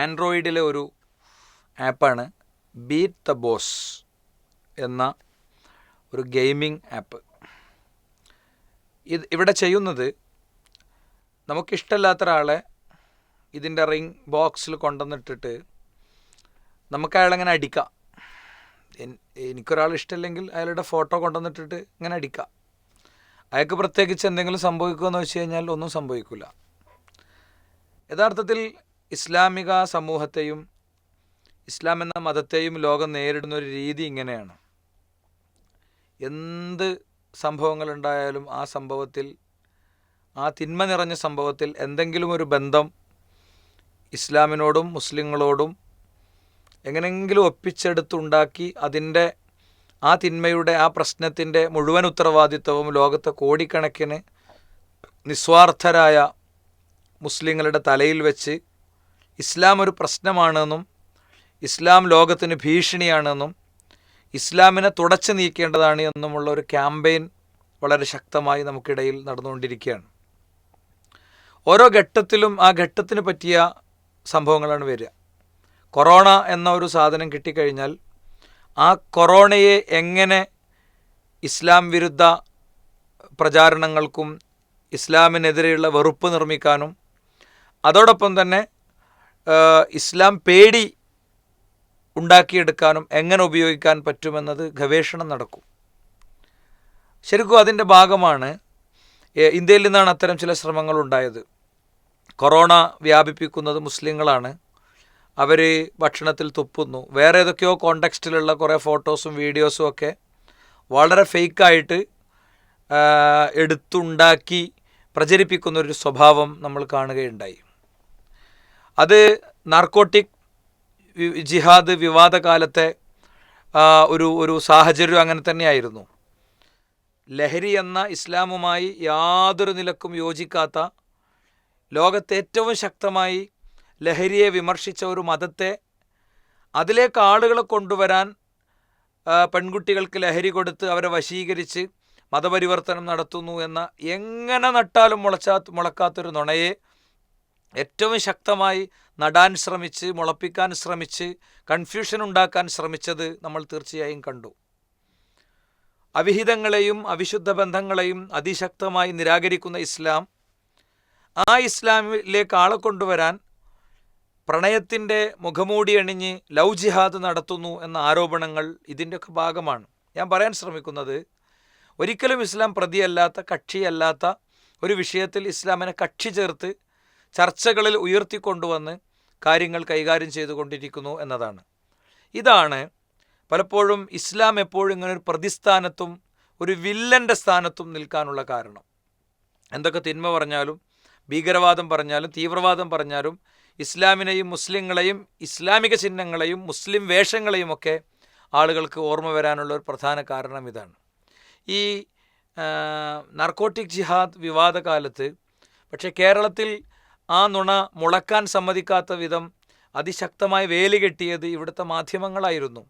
ആൻഡ്രോയിഡിലെ ഒരു ആപ്പാണ് beat the boss എന്ന ഒരു ഗെയിമിംഗ് ആപ്പ്. ഇത് ഇവിടെ ചെയ്യുന്നത് നമുക്കിഷ്ടമില്ലാത്ത ഒരാളെ ഇതിന്റെ റിംഗ് ബോക്സിൽ കൊണ്ടുവന്നിട്ടിട്ട് നമുക്ക് അയാളെങ്ങനെ അടിക്കാം എനിക്കൊരാൾ ഇഷ്ടമില്ലെങ്കിൽ അയാളുടെ ഫോട്ടോ കൊണ്ടുവന്നിട്ടിട്ട് ഇങ്ങനെ അടിക്കാം. അയാൾക്ക് പ്രത്യേകിച്ച് എന്തെങ്കിലും സംഭവിക്കുമെന്ന് വെച്ച് കഴിഞ്ഞാൽ ഒന്നും സംഭവിക്കില്ല. യഥാർത്ഥത്തിൽ ഇസ്ലാമിക സമൂഹത്തെയും ഇസ്ലാം എന്ന മതത്തെയും ലോകം നേരിടുന്ന ഒരു രീതി ഇങ്ങനെയാണ്. എന്ത് സംഭവങ്ങളുണ്ടായാലും ആ സംഭവത്തിൽ ആ തിന്മ നിറഞ്ഞ സംഭവത്തിൽ എന്തെങ്കിലും ഒരു ബന്ധം ഇസ്ലാമിനോടും മുസ്ലിങ്ങളോടും എങ്ങനെങ്കിലും ഒപ്പിച്ചെടുത്തുണ്ടാക്കി അതിന്റെ ആ തിന്മയുടെ ആ പ്രശ്നത്തിന്റെ മുഴുവൻ ഉത്തരവാദിത്വവും ലോകത്തെ കോടിക്കണക്കിന് നിസ്വാർത്ഥരായ മുസ്ലിങ്ങളുടെ തലയിൽ വെച്ച് ഇസ്ലാം ഒരു പ്രശ്നമാണെന്നും ഇസ്ലാം ലോകത്തിന് ഭീഷണിയാണെന്നും ഇസ്ലാമിനെ തുടച്ചു നീക്കേണ്ടതാണ് എന്നുമുള്ള ഒരു ക്യാമ്പയിൻ വളരെ ശക്തമായി നമുക്കിടയിൽ നടന്നുകൊണ്ടിരിക്കുകയാണ്. ഓരോ ഘട്ടത്തിലും ആ ഘട്ടത്തിന് പറ്റിയ സംഭവങ്ങളാണ് വരിക. കൊറോണ എന്ന ഒരു സാധനം കിട്ടിക്കഴിഞ്ഞാൽ ആ കൊറോണയെ എങ്ങനെ ഇസ്ലാം വിരുദ്ധ പ്രചാരണങ്ങൾക്കും ഇസ്ലാമിനെതിരെയുള്ള വെറുപ്പ് നിർമ്മിക്കാനും അതോടൊപ്പം തന്നെ ഇസ്ലാം പേടി ഉണ്ടാക്കിയെടുക്കാനും എങ്ങനെ ഉപയോഗിക്കാൻ പറ്റുമെന്നത് ഗവേഷണം നടക്കും. ശരിക്കും അതിന്റെ ഭാഗമാണ് ഇന്ത്യയിൽ നിന്നാണ് അത്തരം ചില ശ്രമങ്ങൾ ഉണ്ടായത് കൊറോണ വ്യാപിപ്പിക്കുന്നത് മുസ്ലിങ്ങളാണ്. അവർ ഭക്ഷണത്തിൽ തുപ്പുന്നു. വേറെ ഏതൊക്കെയോ കോണ്ടെക്സ്റ്റിലുള്ള കുറേ ഫോട്ടോസും വീഡിയോസും ഒക്കെ വളരെ ഫേക്കായിട്ട് എടുത്തുണ്ടാക്കി പ്രചരിപ്പിക്കുന്നൊരു സ്വഭാവം നമ്മൾ കാണുകയുണ്ടായി. അത് നാർക്കോട്ടിക് ജിഹാദ് വിവാദ കാലത്തെ ഒരു ഒരു സാഹചര്യം അങ്ങനെ തന്നെയായിരുന്നു. ലഹരി എന്ന ഇസ്ലാമുമായി യാതൊരു നിലക്കും യോജിക്കാത്ത ലോകത്തെ ഏറ്റവും ശക്തമായി ലഹരിയെ വിമർശിച്ച ഒരു മതത്തെ അതിലേക്ക് ആളുകളെ കൊണ്ടുവരാൻ പെൺകുട്ടികൾക്ക് ലഹരി കൊടുത്ത് അവരെ വശീകരിച്ച് മതപരിവർത്തനം നടത്തുന്നു എന്ന എങ്ങനെ നട്ടാലും മുളച്ചാ മുളക്കാത്തൊരു നുണയെ ഏറ്റവും ശക്തമായി നടാൻ ശ്രമിച്ച് മുളപ്പിക്കാൻ ശ്രമിച്ച് കൺഫ്യൂഷൻ ഉണ്ടാക്കാൻ ശ്രമിച്ചത് നമ്മൾ തീർച്ചയായും കണ്ടു. അവിഹിതങ്ങളെയും അവിശുദ്ധ ബന്ധങ്ങളെയും അതിശക്തമായി നിരാകരിക്കുന്ന ഇസ്ലാം ആ ഇസ്ലാമിലേക്ക് ആളെ കൊണ്ടുവരാൻ പ്രണയത്തിന്റെ മുഖമൂടി അണിഞ്ഞ് ലവ് ജിഹാദ് നടത്തുന്നു എന്ന ആരോപണങ്ങൾ ഇതിന്റെയൊക്കെ ഭാഗമാണ്. ഞാൻ പറയാൻ ശ്രമിക്കുന്നത് ഒരിക്കലും ഇസ്ലാം പ്രതിയല്ലാത്ത കക്ഷിയല്ലാത്ത ഒരു വിഷയത്തിൽ ഇസ്ലാമിനെ കക്ഷി ചേർത്ത് ചർച്ചകളിൽ ഉയർത്തിക്കൊണ്ടുവന്ന് കാര്യങ്ങൾ കൈകാര്യം ചെയ്തുകൊണ്ടിരിക്കുന്നു എന്നതാണ്. ഇതാണ് പലപ്പോഴും ഇസ്ലാം എപ്പോഴും ഇങ്ങനെ ഒരു പ്രതിസ്ഥാനത്തും ഒരു വില്ലന്റെ സ്ഥാനത്തും നിൽക്കാനുള്ള കാരണം. എന്തൊക്കെ തിന്മ പറഞ്ഞാലും ഭീകരവാദം പറഞ്ഞാലും തീവ്രവാദം പറഞ്ഞാലും ഇസ്ലാമിനെയും മുസ്ലിങ്ങളെയും ഇസ്ലാമിക ചിഹ്നങ്ങളെയും മുസ്ലിം വേഷങ്ങളെയും ഒക്കെ ആളുകൾക്ക് ഓർമ്മ വരാനുള്ള ഒരു പ്രധാന കാരണം ഇതാണ്. ഈ നർക്കോട്ടിക് ജിഹാദ് വിവാദ കാലത്ത് പക്ഷേ കേരളത്തിൽ ആ നുണ മുളക്കാൻ സമ്മതിക്കാത്ത വിധം അതിശക്തമായി വേലി കെട്ടിയത് ഇവിടുത്തെ മാധ്യമങ്ങളായിരുന്നു.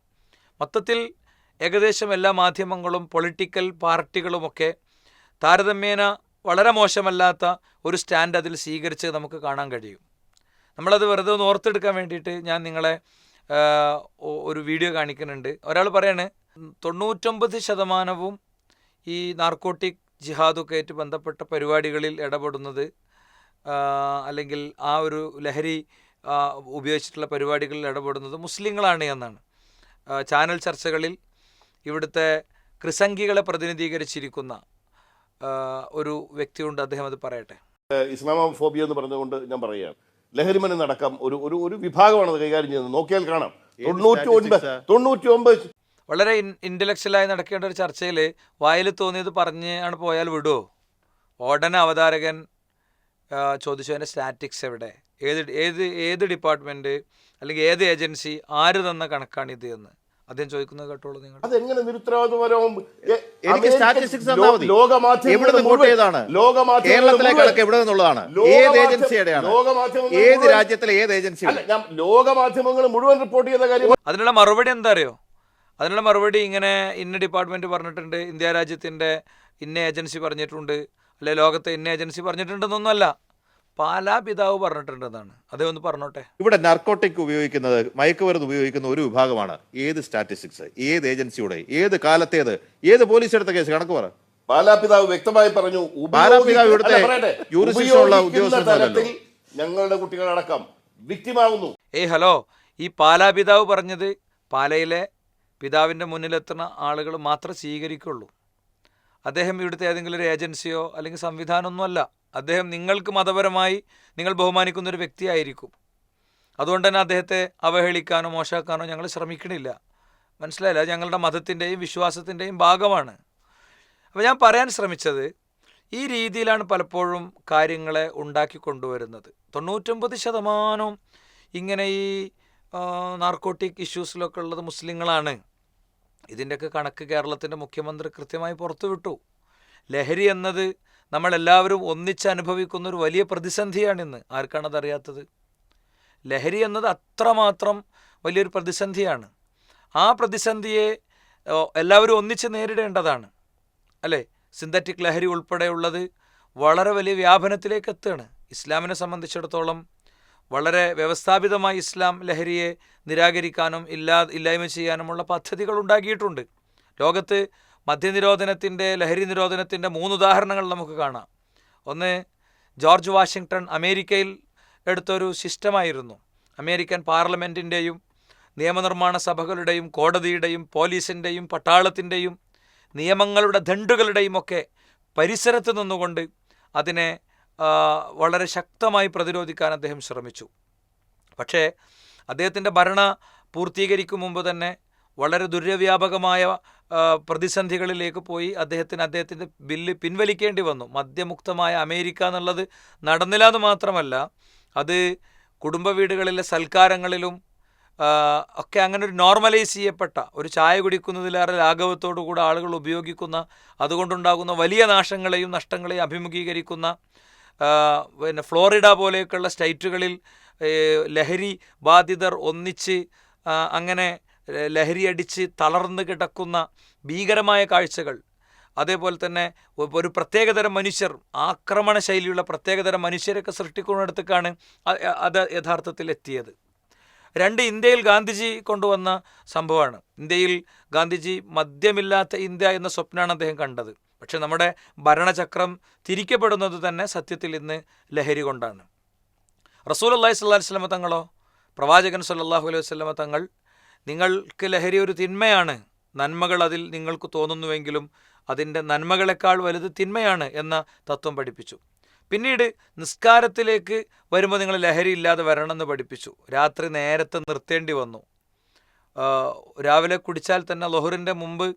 മൊത്തത്തിൽ ഏകദേശം എല്ലാ മാധ്യമങ്ങളും പൊളിറ്റിക്കൽ പാർട്ടികളുമൊക്കെ താരതമ്യേന വളരെ മോശമല്ലാത്ത ഒരു സ്റ്റാൻഡ് അതിൽ സ്വീകരിച്ച് നമുക്ക് കാണാൻ കഴിയും. നമ്മളത് വെറുതെ ഒന്ന് ഓർത്തെടുക്കാൻ വേണ്ടിയിട്ട് ഞാൻ നിങ്ങളെ ഒരു വീഡിയോ കാണിക്കുന്നുണ്ട്. ഒരാൾ പറയാണ് തൊണ്ണൂറ്റൊമ്പത് ശതമാനവും ഈ നാർക്കോട്ടിക് ജിഹാദൊക്കെ ആയിട്ട് ബന്ധപ്പെട്ട പരിപാടികളിൽ ഇടപെടുന്നത് അല്ലെങ്കിൽ ആ ഒരു ലഹരി ഉപയോഗിച്ചിട്ടുള്ള പരിപാടികളിൽ ഇടപെടുന്നത് മുസ്ലിങ്ങളാണ് എന്നാണ്. ചാനൽ ചർച്ചകളിൽ ഇവിടുത്തെ ക്രിസംഗികളെ പ്രതിനിധീകരിച്ചിരിക്കുന്ന ഒരു വ്യക്തിയുണ്ട് അദ്ദേഹം അത് പറയട്ടെ. ഇസ്ലാമോഫോബിയ എന്ന് പറഞ്ഞുകൊണ്ട് ഞാൻ പറയുകയാണ്. ലഹരിമനം നടക്കാം ഒരു ഒരു ഒരു വിഭാഗമാണ് അത് കൈകാര്യം ചെയ്യുന്നത്. നോക്കിയാൽ കാണാം. തൊണ്ണൂറ്റി ഒൻപത്? തൊണ്ണൂറ്റി ഒമ്പത് വളരെ ഇന്റലക്ച്വലായി നടക്കേണ്ട ഒരു ചർച്ചയിൽ വായിൽ തോന്നിയത് പറഞ്ഞാണ് പോയാൽ വിടുമോ ഓടന അവതാരകൻ ആ, ചോദിച്ചു അതിന്റെ സ്റ്റാറ്റിക്സ് എവിടെ? ഏത് ഏത് ഏത് ഡിപ്പാർട്ട്മെന്റ് അല്ലെങ്കിൽ ഏത് ഏജൻസി ആര് തന്ന കണക്കാണ് ഇത് എന്ന്? അദ്ദേഹം ചോദിക്കുന്നത് കേട്ടോളൂ നിങ്ങൾ. അതെങ്ങനെ നിരുത്തരവാദപരവും എനിക്ക് സ്റ്റാറ്റിസ്റ്റിക്സ് എവിടെ നിന്ന് മുഴുവൻ- കേരളത്തിലെ കണക്ക് എവിടെ നിന്നുള്ളതാണ് ഏത് ലോകമാധ്യമ- ഏജൻസിയുടെയാണ് ഏത് രാജ്യത്തിലെ ഏത് ഏജൻസി ലോകമാധ്യമങ്ങൾ മുഴുവൻ റിപ്പോർട്ട് ചെയ്ത കാര്യം അതിനുള്ള മറുപടി എന്താ അറിയോ? അതിനുള്ള മറുപടി ഇങ്ങനെ ഇന്ന ഡിപ്പാർട്ട്മെന്റ് പറഞ്ഞിട്ടുണ്ട് ഇന്ത്യ രാജ്യത്തിന്റെ ഇന്ന ഏജൻസി പറഞ്ഞിട്ടുണ്ട് അല്ലെ ലോകത്തെ ഇന്ന ഏജൻസി പറഞ്ഞിട്ടുണ്ടെന്നൊന്നുമല്ല. പാലാ പിതാവ് പറഞ്ഞിട്ടുണ്ടെന്നാണ്. അതേ ഒന്ന് പറഞ്ഞോട്ടെ. ഇവിടെ നർക്കോട്ടിക് ഉപയോഗിക്കുന്നത് മയക്കുമരുന്ന് ഉപയോഗിക്കുന്ന ഒരു വിഭാഗമാണ്. ഏത് സ്റ്റാറ്റിസ്റ്റിക്സ് ഏത് ഏജൻസിയുടെ ഏത് കാലത്തേത് ഏത് പോലീസ് എടുത്ത കേസ് കണക്ക് പറ. ബാലാപിതാവ് വ്യക്തമായി പറഞ്ഞു ബാലാപിതാവ് ഇവിടുത്തെ ഞങ്ങളുടെ കുട്ടികളടക്കം വിക്റ്റിമാവുന്നു ഏയ് ഹലോ. ഈ പാലാ പിതാവ് പറഞ്ഞത് പാലയിലെ പിതാവിന്റെ മുന്നിലെത്തുന്ന ആളുകൾ മാത്രമേ സ്വീകരിക്കുള്ളൂ. അദ്ദേഹം ഇവിടുത്തെ ഏതെങ്കിലും ഒരു ഏജൻസിയോ അല്ലെങ്കിൽ സംവിധാനമൊന്നുമല്ല. അദ്ദേഹം നിങ്ങൾക്ക് മതപരമായി നിങ്ങൾ ബഹുമാനിക്കുന്ന ഒരു വ്യക്തിയായിരിക്കും. അതുകൊണ്ട് തന്നെ അദ്ദേഹത്തെ അവഹേളിക്കാനോ മോശമാക്കാനോ ഞങ്ങൾ ശ്രമിക്കണില്ല. മനസ്സിലായില്ല? ഞങ്ങളുടെ മതത്തിന്റെയും വിശ്വാസത്തിന്റെയും ഭാഗമാണ്. അപ്പോൾ ഞാൻ പറയാൻ ശ്രമിച്ചത് ഈ രീതിയിലാണ് പലപ്പോഴും കാര്യങ്ങളെ ഉണ്ടാക്കി കൊണ്ടുവരുന്നത്. തൊണ്ണൂറ്റൊമ്പത് ശതമാനം ഇങ്ങനെ ഈ നാർക്കോട്ടിക് ഇഷ്യൂസിലൊക്കെ ഉള്ളത് മുസ്ലിങ്ങളാണ്. ഇതിന്റെയൊക്കെ കണക്ക് കേരളത്തിന്റെ മുഖ്യമന്ത്രി കൃത്യമായി പുറത്തുവിട്ടു. ലഹരി എന്നത് നമ്മളെല്ലാവരും ഒന്നിച്ച് അനുഭവിക്കുന്ന ഒരു വലിയ പ്രതിസന്ധിയാണിന്ന്. ആർക്കാണതറിയാത്തത്? ലഹരി എന്നത് അത്രമാത്രം വലിയൊരു പ്രതിസന്ധിയാണ്. ആ പ്രതിസന്ധിയെ എല്ലാവരും ഒന്നിച്ച് നേരിടേണ്ടതാണ്. അല്ലേ? സിന്തറ്റിക് ലഹരി ഉൾപ്പെടെയുള്ളത് വളരെ വലിയ വ്യാപനത്തിലേക്ക് എത്തുകയാണ് ഇസ്ലാമിനെ സംബന്ധിച്ചിടത്തോളം വളരെ വ്യവസ്ഥാപിതമായി ഇസ്ലാം ലഹരിയെ നിരാകരിക്കാനും ഇല്ലാ ഇല്ലായ്മ ചെയ്യാനുമുള്ള പദ്ധതികൾ ഉണ്ടാക്കിയിട്ടുണ്ട്. ലോകത്ത് മദ്യനിരോധനത്തിന്റെ ലഹരി നിരോധനത്തിന്റെ മൂന്ന് ഉദാഹരണങ്ങൾ നമുക്ക് കാണാം. ഒന്ന് ജോർജ് വാഷിങ്ടൺ അമേരിക്കയിൽ എടുത്തൊരു സിസ്റ്റമായിരുന്നു. അമേരിക്കൻ പാർലമെന്റിന്റെയും നിയമനിർമ്മാണ സഭകളുടെയും കോടതിയുടെയും പോലീസിന്റെയും പട്ടാളത്തിന്റെയും നിയമങ്ങളുടെ ദണ്ടുകളുടെയും ഒക്കെ പരിസരത്ത് നിന്നുകൊണ്ട് അതിനെ വളരെ ശക്തമായി പ്രതിരോധിക്കാൻ അദ്ദേഹം ശ്രമിച്ചു. പക്ഷേ അദ്ദേഹത്തിന്റെ ഭരണ പൂർത്തീകരിക്കും മുമ്പ് തന്നെ വളരെ ദുര്യവ്യാപകമായ പ്രതിസന്ധികളിലേക്ക് പോയി അദ്ദേഹത്തിന് അദ്ദേഹത്തിന്റെ ബില്ല് പിൻവലിക്കേണ്ടി വന്നു. മദ്യമുക്തമായ അമേരിക്ക എന്നുള്ളത് നടന്നില്ല എന്ന് മാത്രമല്ല അത് കുടുംബ വീടുകളിലെ സൽക്കാരങ്ങളിലും ഒക്കെ അങ്ങനെ ഒരു നോർമലൈസ് ചെയ്യപ്പെട്ട ഒരു ചായ കുടിക്കുന്നതിലേറെ ലാഘവത്തോടു കൂടെ ആളുകൾ ഉപയോഗിക്കുന്ന അതുകൊണ്ടുണ്ടാകുന്ന വലിയ നാശങ്ങളെയും നഷ്ടങ്ങളെയും അഭിമുഖീകരിക്കുന്ന പിന്നെ ഫ്ലോറിഡ പോലെയൊക്കെയുള്ള സ്റ്റേറ്റുകളിൽ ലഹരി ബാധിതർ ഒന്നിച്ച് അങ്ങനെ ലഹരി അടിച്ച് തളർന്ന് കിടക്കുന്ന ഭീകരമായ കാഴ്ചകൾ. അതേപോലെ തന്നെ ഒരു പ്രത്യേകതരം മനുഷ്യർ ആക്രമണ ശൈലിയുള്ള പ്രത്യേകതരം മനുഷ്യരൊക്കെ സൃഷ്ടിക്കുന്നിടത്തേക്കാണ് അത് യഥാർത്ഥത്തിൽ എത്തിയത്. രണ്ട് ഇന്ത്യയിൽ ഗാന്ധിജി കൊണ്ടുവന്ന സംഭവമാണ്. ഇന്ത്യയിൽ ഗാന്ധിജി മദ്യമില്ലാത്ത ഇന്ത്യ എന്ന സ്വപ്നമാണ് അദ്ദേഹം കണ്ടത്. പക്ഷെ നമ്മുടെ ഭരണചക്രം തിരിക്കപ്പെടുന്നത് തന്നെ സത്യത്തിൽ ഇന്ന് ലഹരി കൊണ്ടാണ്. റസൂൽ അള്ളാഹി സ്വല്ലാ വസ്ലമ തങ്ങളോ? പ്രവാചകൻ സല്ലാഹു അലൈഹി വസ്ലമ തങ്ങൾ നിങ്ങൾക്ക് ലഹരി ഒരു തിന്മയാണ്. നന്മകൾ അതിൽ നിങ്ങൾക്ക് തോന്നുന്നുവെങ്കിലും അതിന്റെ നന്മകളെക്കാൾ വലുത് തിന്മയാണ് എന്ന തത്വം പഠിപ്പിച്ചു. പിന്നീട് നിസ്കാരത്തിലേക്ക് വരുമ്പോൾ നിങ്ങൾ ലഹരി ഇല്ലാതെ വരണമെന്ന് പഠിപ്പിച്ചു. രാത്രി നേരത്തെ നിർത്തേണ്ടി വന്നു. രാവിലെ കുടിച്ചാൽ തന്നെ ലൊഹറിന്റെ മുമ്പ്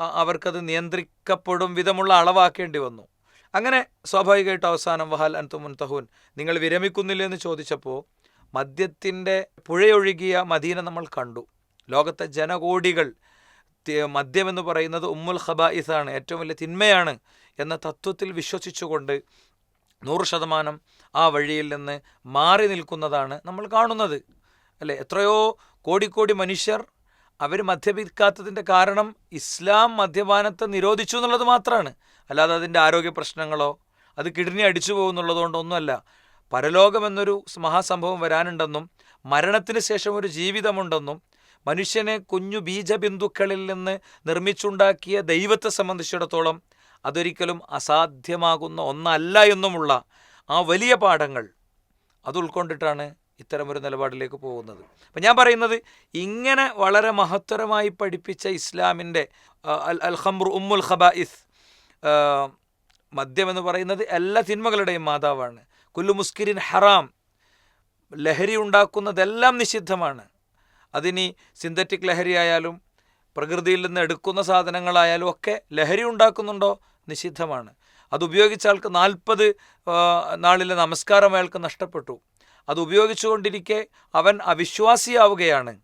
അവർക്കത് നിയന്ത്രിക്കപ്പെടും വിധമുള്ള അളവാക്കേണ്ടി വന്നു. അങ്ങനെ സ്വാഭാവികമായിട്ട് അവസാനം വഹാൽ അൻതു മുൻതഹൂൻ നിങ്ങൾ വിരമിക്കുന്നില്ല? എന്ന് ചോദിച്ചപ്പോൾ മദ്യത്തിന്റെ പുഴയൊഴുകിയ മദീന നമ്മൾ കണ്ടു. ലോകത്തെ ജനകോടികൾ മദ്യമെന്ന് പറയുന്നത് ഉമ്മുൽ ഖബായിസാണ് ഏറ്റവും വലിയ തിന്മയാണ് എന്ന തത്വത്തിൽ വിശ്വസിച്ചുകൊണ്ട് നൂറ് ശതമാനം ആ വഴിയിൽ നിന്ന് മാറി നിൽക്കുന്നതാണ് നമ്മൾ കാണുന്നത്. അല്ലേ? എത്രയോ കോടിക്കോടി മനുഷ്യർ അവർ മദ്യപിക്കാത്തതിന്റെ കാരണം ഇസ്ലാം മദ്യപാനത്തെ നിരോധിച്ചു എന്നുള്ളത് മാത്രമാണ്. അല്ലാതെ അതിന്റെ ആരോഗ്യ പ്രശ്നങ്ങളോ അത് കിഡ്നി അടിച്ചു പോകുന്നുള്ളതുകൊണ്ടൊന്നുമല്ല പരലോകം എന്നൊരു മഹാസംഭവം വരാനുണ്ടെന്നും മരണത്തിന് ശേഷം ഒരു ജീവിതമുണ്ടെന്നും മനുഷ്യനെ കുഞ്ഞു ബീജബിന്ദുക്കളിൽ നിന്ന് നിർമ്മിച്ചുണ്ടാക്കിയ ദൈവത്തെ സംബന്ധിച്ചിടത്തോളം അതൊരിക്കലും അസാധ്യമാകുന്ന ഒന്നല്ല എന്നുമുള്ള ആ വലിയ പാഠങ്ങൾ അത് ഉൾക്കൊണ്ടിട്ടാണ് ഇത്തരമൊരു നിലപാടിലേക്ക് പോകുന്നത്. അപ്പം ഞാൻ പറയുന്നത് ഇങ്ങനെ വളരെ മഹത്തരമായി പഠിപ്പിച്ച ഇസ്ലാമിന്റെ അൽ അൽ ഉമ്മുൽ ഖബായിസ് മദ്യം എന്ന് പറയുന്നത് എല്ലാ തിന്മകളുടെയും മാതാവാണ്. കുല്ലു മുസ്കിരിൻ ഹറാം ലഹരി ഉണ്ടാക്കുന്നതെല്ലാം നിഷിദ്ധമാണ്. അതിനി സിന്തറ്റിക് ലഹരി ആയാലും പ്രകൃതിയിൽ നിന്ന് എടുക്കുന്ന സാധനങ്ങളായാലും ഒക്കെ ലഹരി ഉണ്ടാക്കുന്നുണ്ടോ? നിഷിദ്ധമാണ്. അത് ഉപയോഗിച്ച ആൾക്ക് നാൽപ്പത് നാളിലെ നമസ്കാരം അയാൾക്ക് നഷ്ടപ്പെട്ടു. അത് ഉപയോഗിച്ചുകൊണ്ടിരിക്കെ അവൻ അവിശ്വാസിയാവുകയാണ്.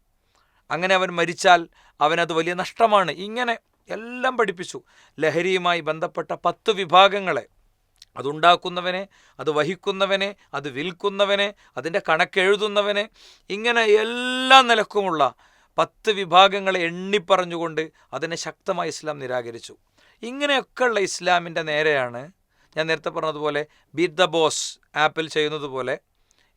അങ്ങനെ അവൻ മരിച്ചാൽ അവനത് വലിയ നഷ്ടമാണ്. ഇങ്ങനെ എല്ലാം പഠിപ്പിച്ചു. ലഹരിയുമായി ബന്ധപ്പെട്ട പത്ത് വിഭാഗങ്ങളെ. അതുണ്ടാക്കുന്നവനെ അത് വഹിക്കുന്നവനെ അത് വിൽക്കുന്നവനെ അതിന്റെ കണക്കെഴുതുന്നവനെ. ഇങ്ങനെ എല്ലാ നിലക്കുമുള്ള പത്ത് വിഭാഗങ്ങളെ എണ്ണിപ്പറഞ്ഞുകൊണ്ട് അതിനെ ശക്തമായി ഇസ്ലാം നിരാകരിച്ചു. ഇങ്ങനെയൊക്കെയുള്ള ഇസ്ലാമിന്റെ നേരെയാണ് ഞാൻ നേരത്തെ പറഞ്ഞതുപോലെ ബീറ്റ് ദ ബോസ് ആപ്പിൽ ചെയ്യുന്നത് പോലെ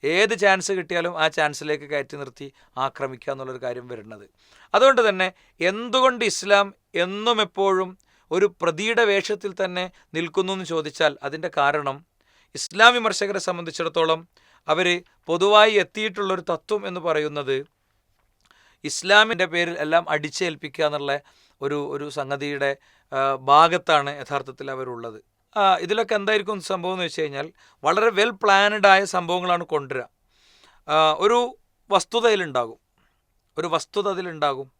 ഏത് ചാൻസ് കിട്ടിയാലും ആ ചാൻസിലേക്ക് കയറ്റി നിർത്തി ആക്രമിക്കുക എന്നുള്ളൊരു കാര്യം വരുന്നത്. അതുകൊണ്ട് തന്നെ എന്തുകൊണ്ട് ഇസ്ലാം എന്നും എപ്പോഴും ഒരു പ്രതിയുടെ വേഷത്തിൽ തന്നെ നിൽക്കുന്നു എന്ന് ചോദിച്ചാൽ അതിന്റെ കാരണം ഇസ്ലാം വിമർശകരെ സംബന്ധിച്ചിടത്തോളം അവർ പൊതുവായി എത്തിയിട്ടുള്ളൊരു തത്വം എന്ന് പറയുന്നത് ഇസ്ലാമിന്റെ പേരിൽ എല്ലാം അടിച്ചേൽപ്പിക്കുക എന്നുള്ള ഒരു ഒരു സംഗതിയുടെ ഭാഗത്താണ് യഥാർത്ഥത്തിൽ അവരുള്ളത്. ഇതിലൊക്കെ എന്തായിരിക്കും സംഭവം എന്ന് വെച്ച് കഴിഞ്ഞാൽ വളരെ വെൽ പ്ലാനഡ് ആയ സംഭവങ്ങളാണ് കൊണ്ടുവരിക. ഒരു വസ്തുത അതിലുണ്ടാകും. ഒരു വസ്തുത അതിലുണ്ടാകും.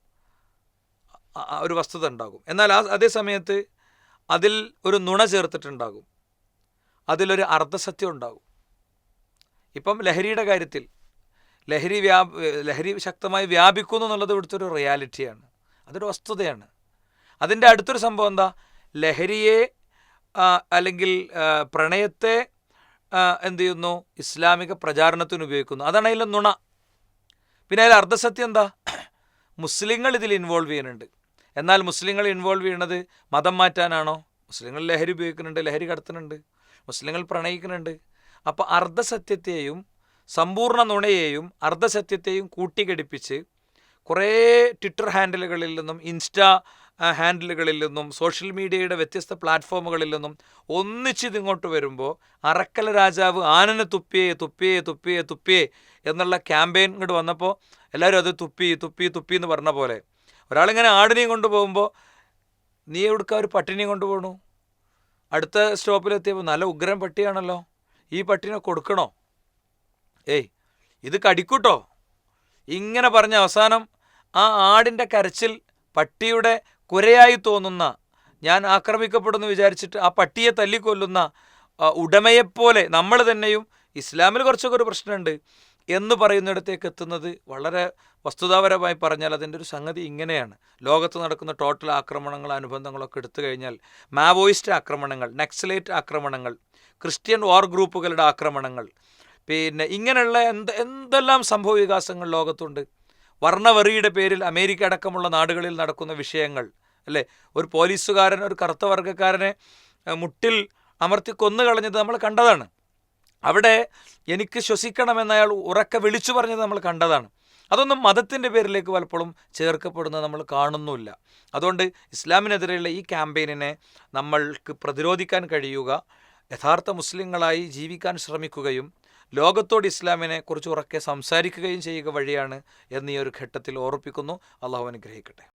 ഒരു വസ്തുത ഉണ്ടാകും. എന്നാൽ ആ അതേ സമയത്ത് അതിൽ ഒരു നുണ ചേർത്തിട്ടുണ്ടാകും. അതിലൊരു അർദ്ധസത്യം ഉണ്ടാകും. ഇപ്പം ലഹരിയുടെ കാര്യത്തിൽ ലഹരി വ്യാപ ലഹരി ശക്തമായി വ്യാപിക്കുന്നു എന്നുള്ളത് ഇവിടുത്തെ ഒരു റിയാലിറ്റിയാണ് അതൊരു വസ്തുതയാണ്. അതിന്റെ അടുത്തൊരു സംഭവം എന്താ? ലഹരിയെ അല്ലെങ്കിൽ പ്രണയത്തെ എന്ത് ചെയ്യുന്നു? ഇസ്ലാമിക പ്രചാരണത്തിന് ഉപയോഗിക്കുന്നു. അതാണ് അതിലെ നുണ. പിന്നെ അതിൽ അർദ്ധസത്യം എന്താ? മുസ്ലിങ്ങൾ ഇതിൽ ഇൻവോൾവ് ചെയ്യുന്നുണ്ട്. എന്നാൽ മുസ്ലിങ്ങൾ ഇൻവോൾവ് ചെയ്യുന്നത് മതം മാറ്റാനാണോ? മുസ്ലിങ്ങൾ ലഹരി ഉപയോഗിക്കുന്നുണ്ട് ലഹരി കടത്തുന്നുണ്ട് മുസ്ലിങ്ങൾ പ്രണയിക്കുന്നുണ്ട്. അപ്പോൾ അർദ്ധസത്യത്തെയും സമ്പൂർണ നുണയെയും അർദ്ധസത്യത്തെയും കൂട്ടിഘടിപ്പിച്ച് കുറേ ട്വിറ്റർ ഹാൻഡിലുകളിൽ നിന്നും ഇൻസ്റ്റാ ഹാൻഡിലുകളിൽ നിന്നും സോഷ്യൽ മീഡിയയുടെ വ്യത്യസ്ത പ്ലാറ്റ്ഫോമുകളിൽ നിന്നും ഒന്നിച്ചിതിങ്ങോട്ട് വരുമ്പോൾ അറക്കല രാജാവ് ആനനെ തുപ്പിയേ തുപ്പിയേ തുപ്പിയേ തുപ്പിയേ എന്നുള്ള ക്യാമ്പയിൻ ഇങ്ങോട്ട് വന്നപ്പോൾ എല്ലാവരും അത് തുപ്പി തുപ്പി തുപ്പി എന്ന് പറഞ്ഞ പോലെ. ഒരാളിങ്ങനെ ആടിനെയും കൊണ്ടുപോകുമ്പോൾ നീ എവിടുക്ക ഒരു പട്ടിനെയും കൊണ്ടുപോകണു അടുത്ത സ്റ്റോപ്പിലെത്തിയപ്പോൾ നല്ല ഉഗ്രൻ പട്ടിയാണല്ലോ ഈ പട്ടിനെ കൊടുക്കണോ? ഏയ് ഇത് കടിക്കൂട്ടോ. ഇങ്ങനെ പറഞ്ഞ അവസാനം ആ ആടിന്റെ കരച്ചിൽ പട്ടിയുടെ കുരയായി തോന്നുന്ന ഞാൻ ആക്രമിക്കപ്പെടുന്നു വിചാരിച്ചിട്ട് ആ പട്ടിയെ തല്ലിക്കൊല്ലുന്ന ഉടമയെപ്പോലെ നമ്മൾ തന്നെയും ഇസ്ലാമിൽ കുറച്ചൊക്കെ ഒരു പ്രശ്നമുണ്ട് എന്ന് പറയുന്നിടത്തേക്ക് എത്തുന്നത് വളരെ വസ്തുതാപരമായി പറഞ്ഞാൽ അതിന്റെ ഒരു സംഗതി ഇങ്ങനെയാണ്. ലോകത്ത് നടക്കുന്ന ടോട്ടൽ ആക്രമണങ്ങൾ അനുബന്ധങ്ങളൊക്കെ എടുത്തു കഴിഞ്ഞാൽ മാവോയിസ്റ്റ് ആക്രമണങ്ങൾ നക്സലേറ്റ് ആക്രമണങ്ങൾ ക്രിസ്ത്യൻ വാർ ഗ്രൂപ്പുകളുടെ ആക്രമണങ്ങൾ പിന്നെ ഇങ്ങനെയുള്ള എന്ത് എന്തെല്ലാം സംഭവ വികാസങ്ങൾ ലോകത്തുണ്ട്. വർണവെറിയുടെ പേരിൽ അമേരിക്ക അടക്കമുള്ള നാടുകളിൽ നടക്കുന്ന വിഷയങ്ങൾ അല്ലേ? ഒരു പോലീസുകാരൻ ഒരു കറുത്ത വർഗക്കാരനെ മുട്ടിൽ അമർത്തി കൊന്നു കളഞ്ഞത് നമ്മൾ കണ്ടതാണ്. അവിടെ എനിക്ക് ശ്വസിക്കണമെന്ന് അയാൾ ഉറക്കെ വിളിച്ചു പറഞ്ഞത് നമ്മൾ കണ്ടതാണ്. അതൊന്നും മതത്തിന്റെ പേരിലേക്ക് പലപ്പോഴും ചേർക്കപ്പെടുന്നത് നമ്മൾ കാണുന്നില്ല അതുകൊണ്ട് ഇസ്ലാമിനെതിരെയുള്ള ഈ ക്യാമ്പയിനിനെ നമ്മൾക്ക് പ്രതിരോധിക്കാൻ കഴിയുക യഥാർത്ഥ മുസ്ലിങ്ങളായി ജീവിക്കാൻ ശ്രമിക്കുകയും ലോകത്തോട് ഇസ്ലാമിനെ കുറിച്ച് ഉറക്കെ സംസാരിക്കുകയും ചെയ്യുക വഴിയാണ് എന്നീ ഒരു ഘട്ടത്തിൽ ഓർപ്പിക്കുന്നു. അള്ളാഹു അനുഗ്രഹിക്കട്ടെ.